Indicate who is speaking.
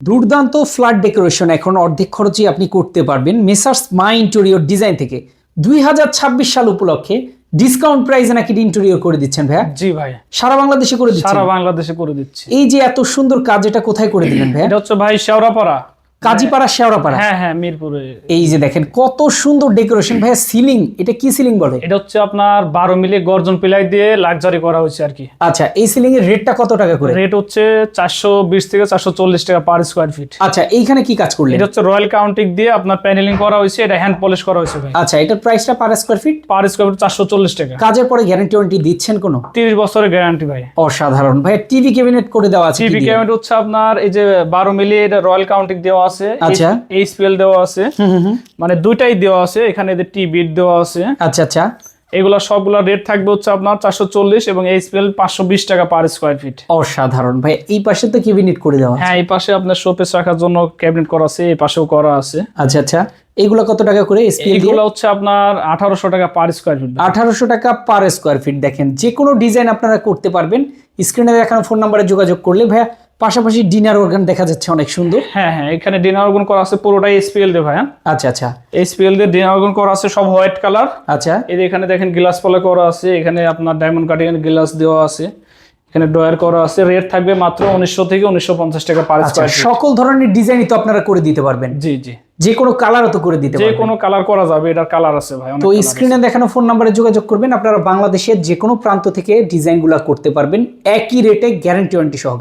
Speaker 1: দুর্দান্ত flat decoration এখন অর্ধেক খরচে আপনি করতে পারবেন মেসার্স মা ইন্টেরিয়র ডিজাইন থেকে। দুই হাজার ছাব্বিশ সাল উপলক্ষে ডিসকাউন্ট প্রাইসে নাকি ইন্টেরিয়র করে দিচ্ছেন ভাইয়া?
Speaker 2: জি ভাই।
Speaker 1: সারা বাংলাদেশে করে দিচ্ছেন?
Speaker 2: সারা বাংলাদেশে করে দিচ্ছে।
Speaker 1: এই যে এত সুন্দর কাজ এটা কোথায় করে দিলেন ভাইয়া?
Speaker 2: এটা হচ্ছে ভাই শেওড়াপাড়া।
Speaker 1: কাজীপাড়া শেওড়াপাড়া?
Speaker 2: হ্যাঁ হ্যাঁ মিরপুরে
Speaker 1: এই যে দেখেন কত সুন্দর ডেকোরেশন। ভাইয়া সিলিং এটা কি সিলিং বলে?
Speaker 2: এটা হচ্ছে আপনার বারো মিলি গর্জন পিলাই দিয়ে লাক্সারি করা হয়েছে আর কি।
Speaker 1: আচ্ছা এই সিলিং এর রেটটা কত টাকা করে?
Speaker 2: রেট হচ্ছে চারশো বিশ থেকে চারশো চল্লিশ টাকা পার স্কোয়ার ফিট।
Speaker 1: আচ্ছা এইখানে কি কাজ করলেন?
Speaker 2: এটা হচ্ছে রয়্যাল কাউন্টিং দিয়ে আপনার প্যানেলিং করা হয়েছে এটা হ্যান্ড পলিশ করা হয়েছে ভাই।
Speaker 1: আচ্ছা এটার প্রাইসটা per square feet?
Speaker 2: Per square feet চারশো চল্লিশ টাকা।
Speaker 1: কাজের পরে গ্যারান্টি ওয়ারেন্টি দিচ্ছেন কোনো?
Speaker 2: তিরিশ বছরের গ্যারান্টি ভাই।
Speaker 1: অসাধারণ। ভাইয়া টিভি ক্যাবিনেট করে দেওয়া আছে
Speaker 2: টিভি? ক্যাবিনেট হচ্ছে আপনার এই যে বারো মিলি এটা রয়্যাল কাউন্টিং দেওয়া আছে
Speaker 1: আচ্ছা।
Speaker 2: এইচপিএল দেওয়া আছে। মানে দুইটাই দেওয়া আছে এখানে এদের টিভি দেওয়া আছে।
Speaker 1: আচ্ছা আচ্ছা।
Speaker 2: এগুলা সবগুলা রেট থাকবে হচ্ছে আপনার চারশো চল্লিশ এবং এইচপিএল পাঁচশো বিশ টাকা পার স্কোয়ার ফিট
Speaker 1: অসাধারণ। ভাই এই পাশে তো ক্যাবিনেট করে দেওয়া
Speaker 2: হ্যাঁ এই পাশে আপনার শোপেস রাখার জন্য ক্যাবিনেট করা আছে এই পাশেও করা আছে।
Speaker 1: আচ্ছা আচ্ছা। এগুলো কত টাকা করে
Speaker 2: এগুলো হচ্ছে আপনার আঠারোশো টাকা পার স্কোয়ার ফিট
Speaker 1: আঠারোশো টাকা পার স্কোয়ার ফিট দেখেন যে কোনো ডিজাইন আপনারা করতে পারবেন। স্ক্রিনে দেখানো ফোন নাম্বারে যোগাযোগ করলে ভাইয়া পাশাপাশি ডিনার অর্গান দেখা যাচ্ছে অনেক সুন্দর।
Speaker 2: হ্যাঁ হ্যাঁ এখানে ডিনার অর্গন করা আছে পুরোটাই এসপিএল দিয়ে ভাই
Speaker 1: আচ্ছা আচ্ছা।
Speaker 2: এসপিএল দিয়ে ডিনার অর্গন করা আছে সব হোয়াইট কালার।
Speaker 1: আচ্ছা।
Speaker 2: এই যে এখানে দেখেন গ্লাস পলে করা আছে এখানে আপনার ডায়মন্ড কাটিং গ্লাস দেওয়া আছে। এখানে ডয়ার করা আছে রেট থাকবে মাত্র উনিশশো থেকে উনিশশো পঞ্চাশ টাকা পার
Speaker 1: আচ্ছা
Speaker 2: স্কোয়ার
Speaker 1: সকল ধরনের ডিজাইনই তো আপনারা করে দিতে পারবেন।
Speaker 2: জি জি।
Speaker 1: যে কোনো কালারও তো করে দিতে
Speaker 2: যে কোনো কালার করা যাবে এটার কালার আছে ভাই অনেক
Speaker 1: তো স্ক্রিনে দেখানো ফোন নাম্বারে যোগাযোগ করবেন আপনারা বাংলাদেশের যে কোনো প্রান্ত থেকে ডিজাইনগুলো করতে পারবেন। একই রেটে গ্যারান্টি ওয়ারেন্টি সহ।